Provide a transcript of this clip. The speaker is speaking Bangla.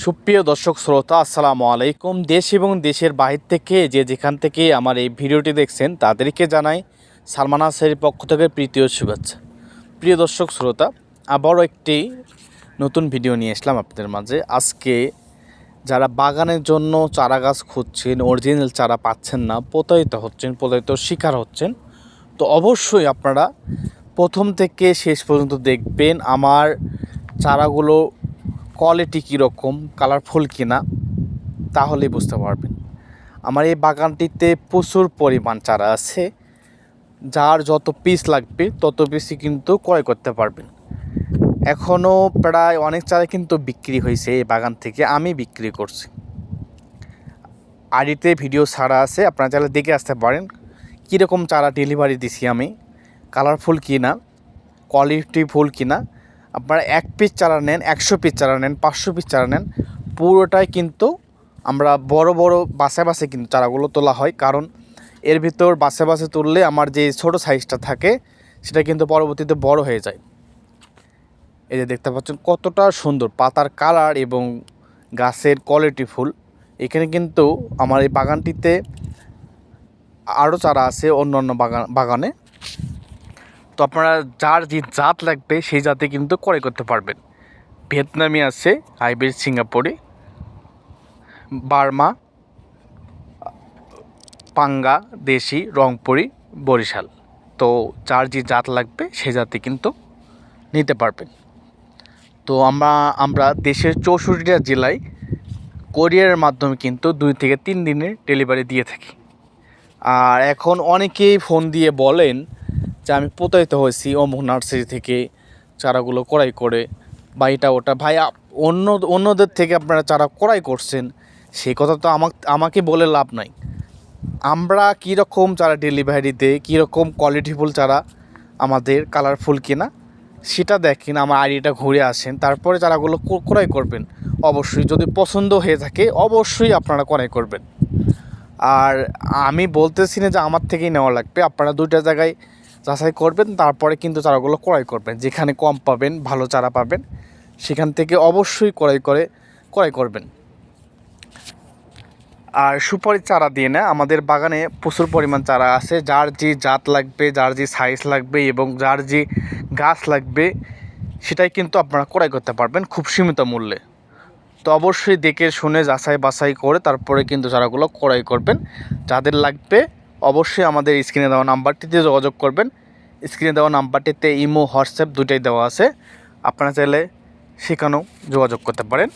সুপ্রিয় দর্শক শ্রোতা, আসসালামু আলাইকুম। দেশ এবং দেশের বাহির থেকে যে যেখান থেকে আমার এই ভিডিওটি দেখছেন, তাদেরকে জানাই সালমান হাসের পক্ষ থেকে প্রীতীয় শুভেচ্ছা। প্রিয় দর্শক শ্রোতা, আবারও একটি নতুন ভিডিও নিয়ে আসলাম আপনাদের মাঝে। আজকে যারা বাগানের জন্য চারা গাছ খুঁজছেন অরিজিনাল চারা পাচ্ছেন না, প্রতারিত হচ্ছেন, প্রতারিত শিকার হচ্ছেন, তো অবশ্যই আপনারা প্রথম থেকে শেষ পর্যন্ত দেখবেন আমার চারাগুলো কোয়ালিটি কীরকম কালারফুল কিনা, তাহলেই বুঝতে পারবেন। আমার এই বাগানটিতে প্রচুর পরিমাণ চারা আছে, যার যত পিস লাগবে, তত পিসই কিন্তু ক্রয় করতে পারবেন। এখনও প্রায় অনেক চারা কিন্তু বিক্রি হয়েছে এই বাগান থেকে, আমি বিক্রি করছি। আড়িতে ভিডিও ছাড়া আছে, আপনারা চাইলে দেখে আসতে পারেন, কীরকম চারা ডেলিভারি দিছি আমি কালারফুল কিনা কোয়ালিটি ফুল কিনা আপনারা এক পিস চারা নেন, একশো পিস চারা নেন, পাঁচশো পিস চারা নেন, পুরোটাই কিন্তু আমরা বড় বড় বাসে বাসে কিন্তু চারাগুলো তোলা হয়। কারণ এর ভিতর বাসে বাসে তুললে আমার যে ছোট সাইজটা থাকে, সেটা কিন্তু পরবর্তীতে বড় হয়ে যায়। এই যে দেখতে পাচ্ছেন কতটা সুন্দর পাতার কালার এবং গাছের কোয়ালিটি ফুল। এখানে কিন্তু আমার এই বাগানটিতে আরও চারা আছে অন্য অন্য বাগান, বাগানে। তো আপনারা যার যে জাত লাগবে সেই জাতে কিন্তু ক্রয় করতে পারবেন। ভিয়েতনামি আছে হাইব্রিড সিঙ্গাপুরি, বার্মা, পাঙ্গা, দেশি, রংপুরি, বরিশাল। তো যার যে জাত লাগবে সে জাতে কিন্তু নিতে পারবেন। তো আমরা আমরা দেশের চৌষট্টিটা জেলায় কোরিয়ারের মাধ্যমে কিন্তু দুই থেকে তিন দিনের ডেলিভারি দিয়ে থাকি। আর এখন অনেকেই ফোন দিয়ে বলেন যে আমি প্রতারিত হয়েছি অমুক নার্সারি থেকে চারাগুলো ক্রয় করে বা এটা ওটা। ভাই অন্য, অন্যদের থেকে আপনারা চারা ক্রয় করছেন সেই কথা তো আমাকে আমাকে বলে লাভ নাই। আমরা কীরকম চারা ডেলিভারি দেই কীরকম কোয়ালিটিফুল চারা আমাদের কালারফুল কিনা, সেটা দেখেন, আমার আইডিটা ঘুরে আসেন, তারপরে চারাগুলো ক্র- ক্রয় করবেন। অবশ্যই যদি পছন্দ হয়ে থাকে, অবশ্যই আপনারা ক্রয় করবেন। আর আমি বলতেছি না যে আমার থেকেই নেওয়া লাগবে, আপনারা দুইটা জায়গায় যাচাই করবেন, তারপরে কিন্তু চারাগুলো ক্রয় করবেন। যেখানে কম পাবেন, ভালো চারা পাবেন, সেখান থেকে অবশ্যই ক্রয় করে, ক্রয় করবেন। আর সুপারি চারা দিয়ে না, আমাদের বাগানে প্রচুর পরিমাণ চারা আছে। যার যে জাত লাগবে, যার যে সাইজ লাগবে এবং যার যে গাছ লাগবে, সেটাই কিন্তু আপনারা ক্রয় করতে পারবেন খুব সীমিত মূল্যে। তো অবশ্যই দেখে শুনে যাচাই বাছাই করে তারপরে কিন্তু চারাগুলো ক্রয় করবেন। যাদের লাগবে অবশ্যই আমাদের স্ক্রিনে দেওয়া নাম্বারটিতে যোগাযোগ করবেন। স্ক্রিনে দেওয়া নাম্বারটিতে ইমো, হোয়াটসঅ্যাপ দুটাই দেওয়া আছে। আপনারা চাইলে সেখানেও যোগাযোগ করতে পারেন।